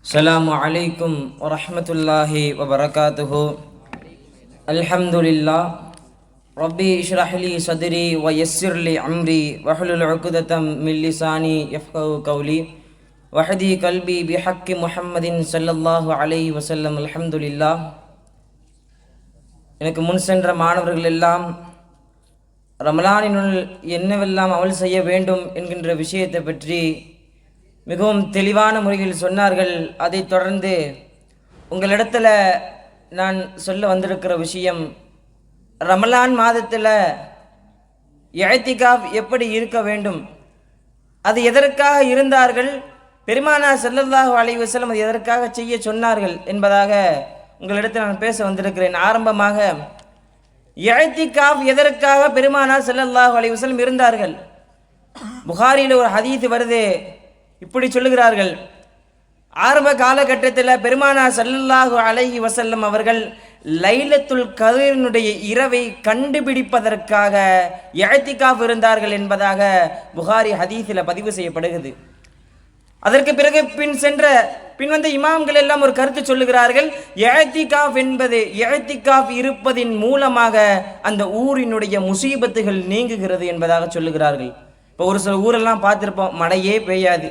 السلام عليكم ورحمة الله وبركاته الحمد لله ربي اشرح لي صدري ويسر لي أمري واحلل عقدة من لساني يفقه قولي وحدي قلبي بحق محمد صلى الله عليه وسلم الحمد لله எனக்கு முன் சென்ற மாணவர்கள் எல்லாம் ரமலானினுள் என்னவெல்லாம் அமல் செய்ய வேண்டும் என்கின்ற விஷயத்தை பற்றி மிகவும் தெளிவான முறையில் சொன்னார்கள். அதைத் தொடர்ந்து உங்களிடத்தில் நான் சொல்ல வந்திருக்கிற விஷயம் ரமலான் மாதத்தில் எழத்திகாப் எப்படி இருக்க வேண்டும்? அது எதற்காக இருந்தார்கள்? பெருமானா செல்லதாக அலைஹி செல்லும் அது எதற்காக செய்ய சொன்னார்கள் என்பதாக உங்களிடத்தில் நான் பேச வந்திருக்கிறேன். ஆரம்பமாக எழத்திகாப் எதற்காக பெருமானா செல்லல்லாஹ் அலைஹி செல்லும் இருந்தார்கள்? புகாரியில் ஒரு ஹதீத் வருது. இப்படி சொல்லுகிறார்கள். ஆரம்ப காலகட்டத்தில் பெருமானா ஸல்லல்லாஹு அலஹி வசல்லம் அவர்கள் லைலத்துல் கதிரினுடைய இரவை கண்டுபிடிப்பதற்காக இழத்திகாப் இருந்தார்கள் என்பதாக புகாரி ஹதீஸில் பதிவு செய்யப்படுகிறது. அதற்கு பிறகு பின் சென்ற பின் வந்த இமாம்கள் எல்லாம் ஒரு கருத்து சொல்லுகிறார்கள் எழத்திகாஃப் என்பது எழத்திகாஃப் இருப்பதின் மூலமாக அந்த ஊரினுடைய முசீபத்துகள் நீங்குகிறது என்பதாக சொல்லுகிறார்கள். இப்போ ஒரு சில ஊரெல்லாம் பார்த்துருப்போம் மழையே பெய்யாது.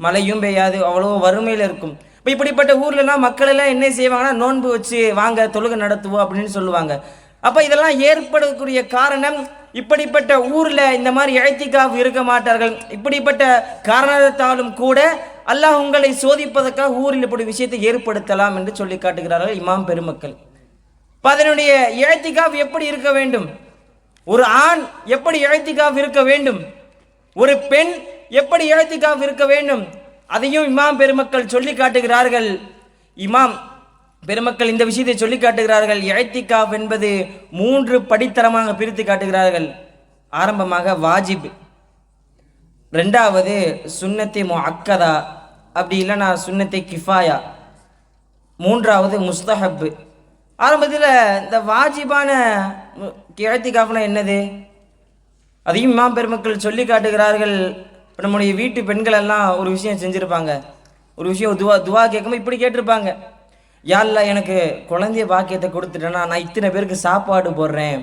மழையும் பெய்யாது அவ்வளோ வறுமையில் இருக்கும். இப்போ இப்படிப்பட்ட ஊர்லலாம் மக்கள் எல்லாம் என்ன செய்வாங்கன்னா நோன்பு வச்சு வாங்க தொழுகை நடத்துவோம் அப்படின்னு சொல்லுவாங்க. அப்போ இதெல்லாம் ஏற்படக்கூடிய காரணம் இப்படிப்பட்ட ஊரில் இந்த மாதிரி இழைத்திக்காக இருக்க மாட்டார்கள். இப்படிப்பட்ட காரணத்தாலும் கூட அல்லாஹ் உங்களை சோதிப்பதற்காக ஊரில் இப்படி விஷயத்தை ஏற்படுத்தலாம் என்று சொல்லி காட்டுகிறார்கள் இமாம் பெருமக்கள். இப்போ அதனுடைய இழைத்திக்காவ் எப்படி இருக்க வேண்டும்? ஒரு ஆண் எப்படி இழைத்திக்காவ் இருக்க வேண்டும்? ஒரு பெண் எப்படி எழுத்துக்காஃப் இருக்க வேண்டும்? அதையும் இமாம் பெருமக்கள் சொல்லி காட்டுகிறார்கள். இமாம் பெருமக்கள் இந்த விஷயத்தை சொல்லி காட்டுகிறார்கள். இழைத்திகாப் என்பது மூன்று படித்தரமாக பிரித்து காட்டுகிறார்கள். ஆரம்பமாக வாஜிப். ரெண்டாவது சுன்னத்தை மோ அக்கதா அப்படி இல்லைனா சுன்னத்தை கிஃபாயா. மூன்றாவது முஸ்தஹப். ஆரம்பத்தில் இந்த வாஜிபான இழைத்திகாப்னா என்னது? அதையும் இமாம் பெருமக்கள் சொல்லி காட்டுகிறார்கள். இப்போ நம்முடைய வீட்டு பெண்கள் எல்லாம் ஒரு விஷயம் செஞ்சுருப்பாங்க. ஒரு விஷயம் துவா துவா கேட்கும்போது இப்படி கேட்டிருப்பாங்க. யாழ்ல எனக்கு குழந்தைய பாக்கியத்தை கொடுத்துட்டேன்னா நான் இத்தனை பேருக்கு சாப்பாடு போடுறேன்.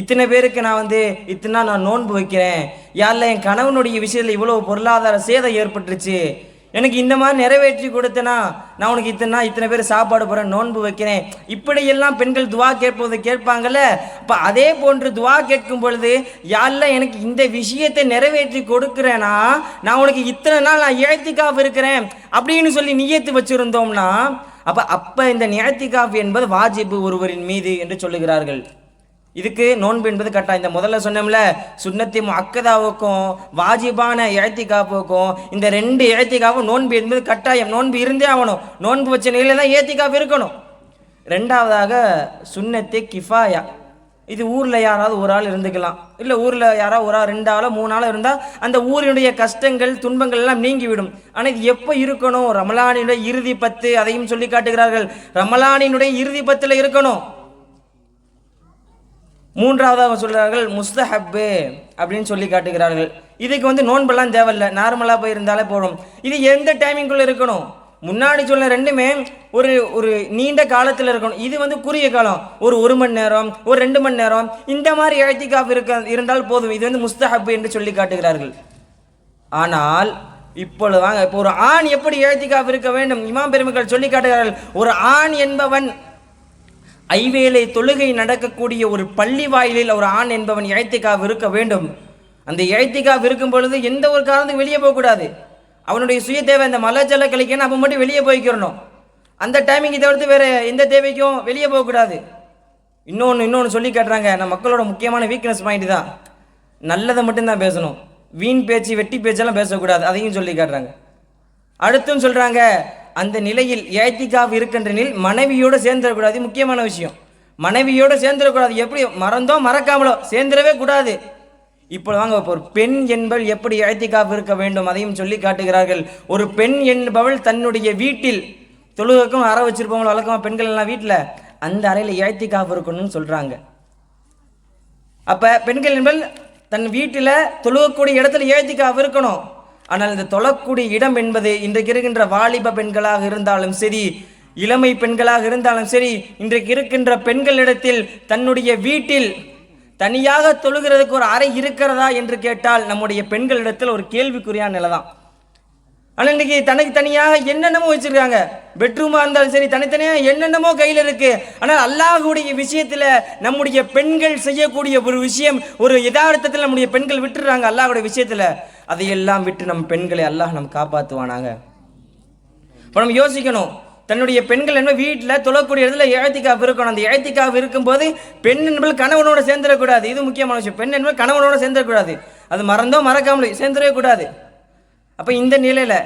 இத்தனை பேருக்கு நான் வந்து இத்தனை நான் நோன்பு வைக்கிறேன். யாழ்ல என் கணவனுடைய விஷயத்தில் இவ்வளோ பொருளாதார சேதம் ஏற்பட்டுருச்சு. எனக்கு இந்த மாதிரி நிறைவேற்றி கொடுத்தனா நான் உனக்கு இத்தனை நாள் இத்தனை பேர் சாப்பாடு போகிறேன் நோன்பு வைக்கிறேன். இப்படியெல்லாம் பெண்கள் துவா கேட்பது கேட்பாங்கல்ல? அப்போ அதே போன்று துவா கேட்கும் பொழுது யாரில் எனக்கு இந்த விஷயத்தை நிறைவேற்றி கொடுக்குறேனா நான் உனக்கு இத்தனை நாள் நான் இழத்திக்காக இருக்கிறேன் அப்படின்னு சொல்லி நியத்து வச்சுருந்தோம்னா அப்போ அப்போ இந்த நியத்திகாஃப் என்பது வாஜிபு ஒருவரின் மீது என்று சொல்லுகிறார்கள். இதுக்கு நோன்பு என்பது கட்டாயம். இந்த முதல்ல சொன்னோம்ல சுண்ணத்தி அக்கதாவுக்கும் வாஜிபான இழத்திகாப்புக்கும் இந்த ரெண்டு இழத்திகாவும் நோன்பு என்பது கட்டாயம். நோன்பு இருந்தே ஆகணும். நோன்பு வச்ச நிலையில தான் ஏத்திகாப் இருக்கணும். ரெண்டாவதாக சுண்ணத்தி கிஃபாயா. இது ஊரில் யாராவது ஒரு ஆள் இருந்துக்கலாம். இல்லை ஊரில் யாராவது ஒரு ஆள் ரெண்டு ஆளோ மூணு ஆளோ இருந்தால் அந்த ஊரினுடைய கஷ்டங்கள் துன்பங்கள் எல்லாம் நீங்கிவிடும். ஆனால் இது எப்போ இருக்கணும்? ரமலானினுடைய இறுதி பத்து அதையும் சொல்லி காட்டுகிறார்கள். ரமலானினுடைய இறுதி பத்தில் இருக்கணும். மூன்றாவதாக சொல்கிறார்கள் முஸ்தஹப்பு அப்படின்னு சொல்லி காட்டுகிறார்கள். இதுக்கு வந்து நோன்பெல்லாம் தேவையில்லை. நார்மலாக போய் இருந்தாலே போதும். இது எந்த டைமிங்குள்ளே இருக்கணும்? முன்னாடி சொன்ன ரெண்டுமே ஒரு ஒரு நீண்ட காலத்தில் இருக்கணும். இது வந்து குறுகிய காலம். ஒரு ஒரு மணி நேரம் ஒரு ரெண்டு மணி நேரம் இந்த மாதிரி இழத்திக்காக இருக்க இருந்தால் போதும். இது வந்து முஸ்தஹப்பு என்று சொல்லி காட்டுகிறார்கள். ஆனால் இப்பொழுது வாங்க இப்போ ஒரு ஆண் எப்படி இழத்திக்காக இருக்க வேண்டும்? இமாம் பெருமக்கள் சொல்லி காட்டுகிறார்கள் ஒரு ஆண் என்பவன் ஐவேளை தொழுகை நடக்கக்கூடிய ஒரு பள்ளி வாயிலில் ஒரு ஆண் என்பவன் இழைத்திக்காக இருக்க வேண்டும். அந்த இழைத்திக்காக இருக்கும் பொழுது எந்த ஒரு காரணத்துக்கு வெளியே போகக்கூடாது அவனுடைய சுய தேவை அந்த மலை ஜல கழிக்கணும் அப்போ மட்டும் வெளியே போய்க்கிறணும். அந்த டைமிங்கை தவிர்த்து வேறு எந்த தேவைக்கும் வெளியே போகக்கூடாது இன்னொன்று இன்னொன்று சொல்லி காட்டுறாங்க. நம்ம மக்களோட முக்கியமான வீக்னஸ் பாயிண்ட் தான். நல்லதை மட்டும்தான் பேசணும். வீண் பேச்சு வெட்டி பேச்செல்லாம் பேசக்கூடாது. அதையும் சொல்லி காட்டுறாங்க. அடுத்தும் சொல்கிறாங்க அந்த நிலையில் ஏத்திகாவ் இருக்கின்ற நிலையில் மனைவியோடு சேர்ந்துடக்கூடாது. முக்கியமான விஷயம். மனைவியோடு சேர்ந்துடக்கூடாது. எப்படி? மறந்தோ மறக்காமலோ சேர்ந்துடவே கூடாது. இப்போ வாங்க ஒரு பெண் என்பவள் எப்படி ஏத்திகாவ் இருக்க வேண்டும்? அதையும் சொல்லி காட்டுகிறார்கள். ஒரு பெண் என்பவள் தன்னுடைய வீட்டில் தொழுகக்கும் அறை வச்சிருப்பவங்க வழக்கமாக பெண்கள் எல்லாம் வீட்டில் அந்த அறையில் ஏத்திகாவ் இருக்கணும்னு சொல்கிறாங்க அப்போ பெண்கள் என்பவள் தன் வீட்டில் தொழுகக்கூடிய இடத்துல ஏத்திக்காக இருக்கணும். ஆனால் இந்த தொழக்கூடிய இடம் என்பது இன்றைக்கு இருக்கின்ற வாலிப பெண்களாக இருந்தாலும் சரி இளமை பெண்களாக இருந்தாலும் சரி இன்றைக்கு இருக்கின்ற பெண்களிடத்தில் தன்னுடைய வீட்டில் தனியாக தொழுகிறதுக்கு ஒரு அறை இருக்கிறதா என்று கேட்டால் நம்முடைய பெண்களிடத்தில் ஒரு கேள்விக்குறியான நிலை தான் ஆனால் இன்னைக்கு தனக்கு தனியாக என்னென்னமோ வச்சிருக்காங்க. பெட்ரூமா இருந்தாலும் சரி தனித்தனியாக என்னென்னமோ கையில் இருக்கு. ஆனால் அல்லாஹுடைய விஷயத்தில் நம்முடைய பெண்கள் செய்யக்கூடிய ஒரு விஷயம் ஒரு யதார்த்தத்தில் நம்முடைய பெண்கள் விட்டுறாங்க அல்லாஹுடைய விஷயத்தில். அதையெல்லாம் விட்டு நம் பெண்களை அல்லாஹ் நம்ம காப்பாற்றுவானாங்க இப்போ நம்ம யோசிக்கணும். தன்னுடைய பெண்கள் என்ன வீட்டில் தொழக்கூடிய இடத்துல இழத்திக்காவு இருக்கணும். அந்த இழத்திக்காவு இருக்கும்போது பெண் என்பது கணவனோட சேர்ந்துடக்கூடாது. இது முக்கியமான விஷயம். பெண் என்பது கணவனோட சேர்ந்துடக்கூடாது. அது மறந்தோ மறக்காமல் சேர்ந்துடவே கூடாது அப்போ இந்த நிலையில்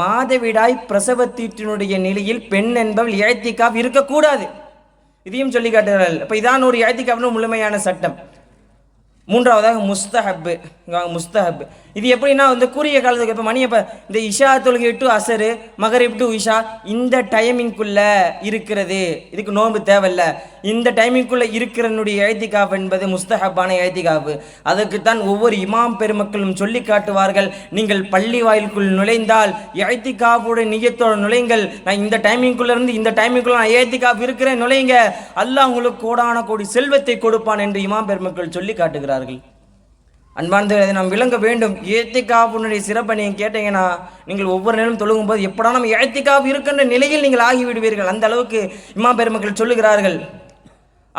மாதவிடாய் பிரசவத்தீட்டினுடைய நிலையில் பெண் என்பவள் இழத்திக்காவ் இருக்கக்கூடாது. இதையும் சொல்லி காட்டுகிறார்கள். இப்போ இதான் ஒரு இழத்திக்காவ்னு முழுமையான சட்டம். மூன்றாவதாக முஸ்தஹப்பு. முஸ்தஹப்பு. இது எப்படின்னா வந்து குறுகிய காலத்துக்கு இப்போ மணி இப்போ இந்த இஷா தொழுகை டு அசரு மகரிப் டு இஷா இந்த டைமிங்குள்ளே இருக்கிறது. இதுக்கு நோன்பு தேவையில்ல. இந்த டைமிங்குள்ளே இருக்கிறனுடைய எழுத்திக்காப்பு என்பது முஸ்தஹப்பான எழுத்திக்காப்பு அதற்குத்தான் ஒவ்வொரு இமாம் பெருமக்களும் சொல்லி காட்டுவார்கள். நீங்கள் பள்ளி வாயிலுக்குள் நுழைந்தால் எழுத்திக்காப்புடைய நியத்தோட நுழைங்கள் நான் இந்த டைமிங்குள்ளேருந்து இந்த டைமிங்குள்ள நான் எழுத்திக்காப்பு இருக்கிறேன் நுழைங்க அல்லாஹ் உங்களுக்கு கோடான கோடி செல்வத்தை கொடுப்பான் என்று இமாம் பெருமக்கள் சொல்லி காட்டுகிறார்கள். அன்பார்ந்தவர்களே நாம் விளங்க வேண்டும். ஏத்திகாப்புனுடைய சிறப்பை நீங்கள் கேட்டீங்கன்னா நீங்கள் ஒவ்வொரு நேரம் தொழுகும் போது எப்படா நம்ம ஏத்திகாப்பு இருக்கின்ற நிலையில் நீங்கள் ஆகிவிடுவீர்கள். அந்த அளவுக்கு இம்மா பெருமக்கள் சொல்லுகிறார்கள்.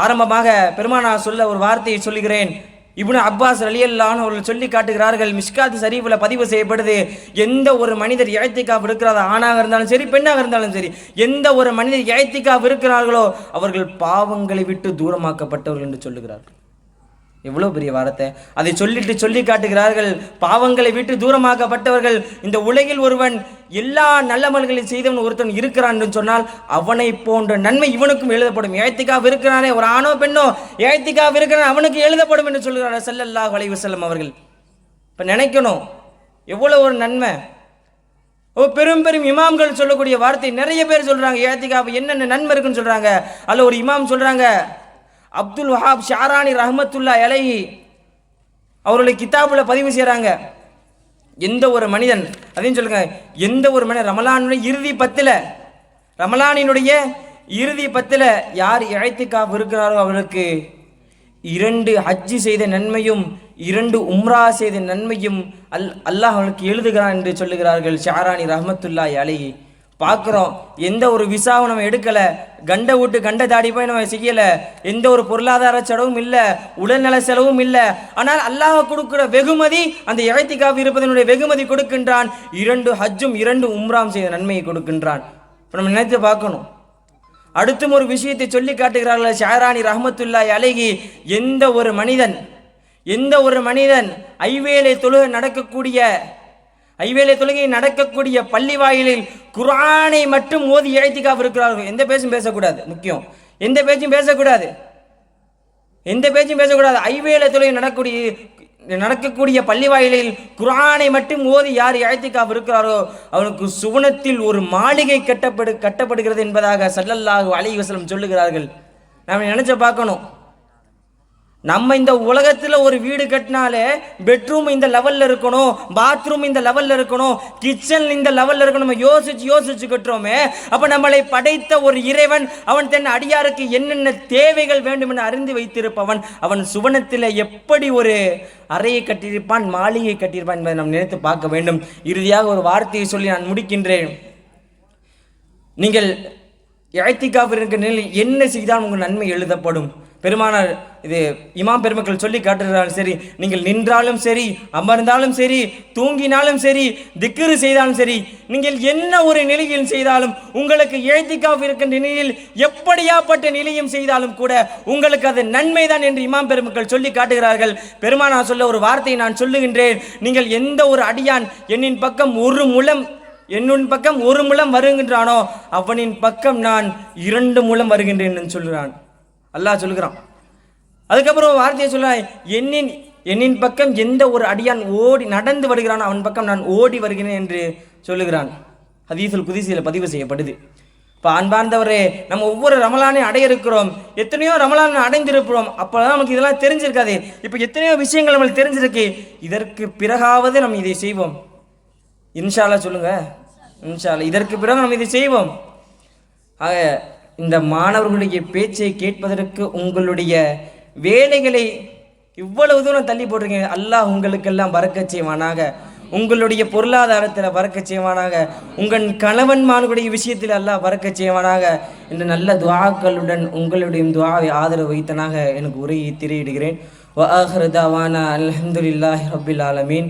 ஆரம்பமாக பெருமானா சொல்ல ஒரு வார்த்தையை சொல்லுகிறேன். இப்னு அப்பாஸ் அலியல்லான்னு அவர்கள் சொல்லி காட்டுகிறார்கள் மிஷ்காத் சரீஃபில் பதிவு செய்யப்படுது. எந்த ஒரு மனிதர் இழைத்திக்காப் இருக்கிறாரோ ஆணாக இருந்தாலும் சரி பெண்ணாக இருந்தாலும் சரி எந்த ஒரு மனிதர் இழைத்திக்காப் இருக்கிறார்களோ அவர்கள் பாவங்களை விட்டு தூரமாக்கப்பட்டவர்கள் என்று சொல்லுகிறார்கள். எவ்வளோ பெரிய வார்த்தை? அதை சொல்லிட்டு சொல்லி காட்டுகிறார்கள். பாவங்களை விட்டு தூரமாக்கப்பட்டவர்கள். இந்த உலகில் ஒருவன் எல்லா நல்லமல்களையும் செய்தவன் ஒருத்தன் இருக்கிறான் சொன்னால் அவனை போன்ற நன்மை இவனுக்கும் எழுதப்படும். ஏத்திக்காக இருக்கிறானே ஒரு ஆணோ பெண்ணோ ஏத்திக்காக இருக்கிறான் அவனுக்கு எழுதப்படும் என்று சொல்கிறார் செல்லல்லா வளைவு செல்லம் அவர்கள். இப்போ நினைக்கணும் எவ்வளோ ஒரு நன்மை. ஓ பெரும் பெரும் இமாம்கள் சொல்லக்கூடிய வார்த்தை நிறைய பேர் சொல்கிறாங்க ஏத்திகாப் என்னென்ன நன்மை இருக்குன்னு சொல்கிறாங்க அல்ல ஒரு இமாம் சொல்கிறாங்க அப்துல் வஹாப் ஷாரானி ரஹமத்துல்லா இலகி அவருடைய கிதாபில் பதிவு செய்கிறாங்க எந்த ஒரு மனிதன் அதையும் சொல்லுங்க எந்த ஒரு மனிதன் ரமலானுடைய இறுதி பத்தில் ரமலானினுடைய இறுதி பத்தில் யார் இழைத்துக்காப் இருக்கிறாரோ அவருக்கு இரண்டு ஹஜ்ஜு செய்த நன்மையும் இரண்டு உம்ரா செய்த நன்மையும் அல் அல்லாஹ் அவனுக்கு எழுதுகிறான் என்று சொல்லுகிறார்கள் ஷாரானி ரஹமத்துல்லா அலைஹி. பார்க்குறோம் எந்த ஒரு விசாவும் நம்ம எடுக்கலை. கண்டை விட்டு கண்ட தாடி போய் நம்ம செய்யலை. எந்த ஒரு பொருளாதார செலவும் இல்லை. உடல்நல செலவும் இல்லை. ஆனால் அல்லாஹ் கொடுக்கிற வெகுமதி அந்த இழைத்திக்காவு இருப்பதனுடைய வெகுமதி கொடுக்கின்றான். இரண்டு ஹஜ்ஜும் இரண்டு உம்ராம் செய்த நன்மையை கொடுக்கின்றான். இப்போ நம்ம நினைத்து பார்க்கணும். அடுத்தும் ஒரு விஷயத்தை சொல்லி காட்டுகிறார்கள். ஷாரானி ரஹமத்துல்லா அழகி எந்த ஒரு மனிதன் எந்த ஒரு மனிதன் ஐவேலை தொழுகை நடக்கக்கூடிய ஐவேளை தொழுகை நடக்கக்கூடிய பள்ளி வாயிலில் குரானை மட்டும் ஓதி இழைத்திக்காக இருக்கிறார்கள். எந்த பேச்சும் பேசக்கூடாது. முக்கியம். எந்த பேச்சும் பேசக்கூடாது. எந்த பேச்சும் பேசக்கூடாது. ஐவேளை தொழுகை நடக்கக்கூடிய நடக்கக்கூடிய பள்ளி வாயிலில் குரானை மட்டும் ஓதி யார் இழைத்திக்காக இருக்கிறாரோ அவனுக்கு சுவனத்தில் ஒரு மாளிகை கட்டப்படு கட்டப்படுகிறது என்பதாக சல்லல்லாஹு அலி வசலம் சொல்லுகிறார்கள். நாம் நினைச்ச பார்க்கணும். நம்ம இந்த உலகத்தில் ஒரு வீடு கட்டினாலே பெட்ரூம் இந்த லெவலில் இருக்கணும் பாத்ரூம் இந்த லெவலில் இருக்கணும் கிச்சன் இந்த லெவலில் இருக்கணும். நம்ம யோசிச்சு யோசிச்சு கட்டுறோமே. அப்போ நம்மளை படைத்த ஒரு இறைவன் அவன் தன் அடியாருக்கு என்னென்ன தேவைகள் வேண்டும் என அறிந்து வைத்திருப்பவன் அவன் சுவனத்தில் எப்படி ஒரு அறையை கட்டியிருப்பான் மாளிகை கட்டியிருப்பான் என்பதை நாம் நினைத்து பார்க்க வேண்டும். இறுதியாக ஒரு வார்த்தையை சொல்லி நான் முடிக்கின்றேன். நீங்கள் இழைத்திக்காக இருக்கிற நிலையில் என்ன செய்தால் உங்கள் நன்மை எழுதப்படும். பெருமானார் இது இமாம் பெருமக்கள் சொல்லி காட்டுகிறாலும் சரி நீங்கள் நின்றாலும் சரி அமர்ந்தாலும் சரி தூங்கினாலும் சரி திக்கிறு செய்தாலும் சரி நீங்கள் என்ன ஒரு நிலையில் செய்தாலும் உங்களுக்கு இழைத்திக்காக இருக்கின்ற நிலையில் எப்படியாப்பட்ட நிலையும் செய்தாலும் கூட உங்களுக்கு அது நன்மைதான் என்று இமாம் பெருமக்கள் சொல்லி காட்டுகிறார்கள். பெருமானார் சொல்ல ஒரு வார்த்தையை நான் சொல்லுகின்றேன். நீங்கள் எந்த ஒரு அடியான் என்னின் பக்கம் ஒரு முலம் என்னுன் பக்கம் ஒரு முலம் வருகின்றானோ அவனின் பக்கம் நான் இரண்டு முலம் வருகின்றேன் என்று சொல்கிறான் அல்லாஹ் சொல்கிறான் அதுக்கப்புறம் வார்த்தையை சொல்கிறான் என்னின் என்னின் பக்கம் எந்த ஒரு அடியான் ஓடி நடந்து வருகிறானோ அவன் பக்கம் நான் ஓடி வருகிறேன் என்று சொல்லுகிறான். ஹதீசுல் குதிசியில் பதிவு செய்யப்படுது. இப்போ அன்பார்ந்தவரே நம்ம ஒவ்வொரு ரமலானையும் அடைய இருக்கிறோம் எத்தனையோ ரமலான் அடைந்திருக்கிறோம் அப்போதான் நமக்கு இதெல்லாம் தெரிஞ்சிருக்காது. இப்போ எத்தனையோ விஷயங்கள் நம்மளுக்கு தெரிஞ்சிருக்கு. இதற்கு பிறகாவது நம்ம இதை செய்வோம். இன்ஷாலா சொல்லுங்கள் இன்ஷால்லா இதற்கு பிறகு நம்ம இதை செய்வோம். ஆக இந்த மாணவர்களுடைய பேச்சை கேட்பதற்கு உங்களுடைய வேலைகளை இவ்வளவு தூரம் தள்ளி போட்டிருக்கீங்க. அல்லாஹ் உங்களுக்கெல்லாம் பறக்க செய்வானாக. உங்களுடைய பொருளாதாரத்தில் பறக்க செய்வானாக. உங்கள் கணவன்மார்களுடைய விஷயத்தில் எல்லாம் பறக்க செய்வானாக. இந்த நல்ல துவாக்களுடன் உங்களுடைய துவாவை ஆதரவு வைத்தனாக எனக்கு உரையை திரையிடுகிறேன். வ ஆஹ்ரதாவானா அலமதுல்லாஹி ரபில் ஆலமீன்.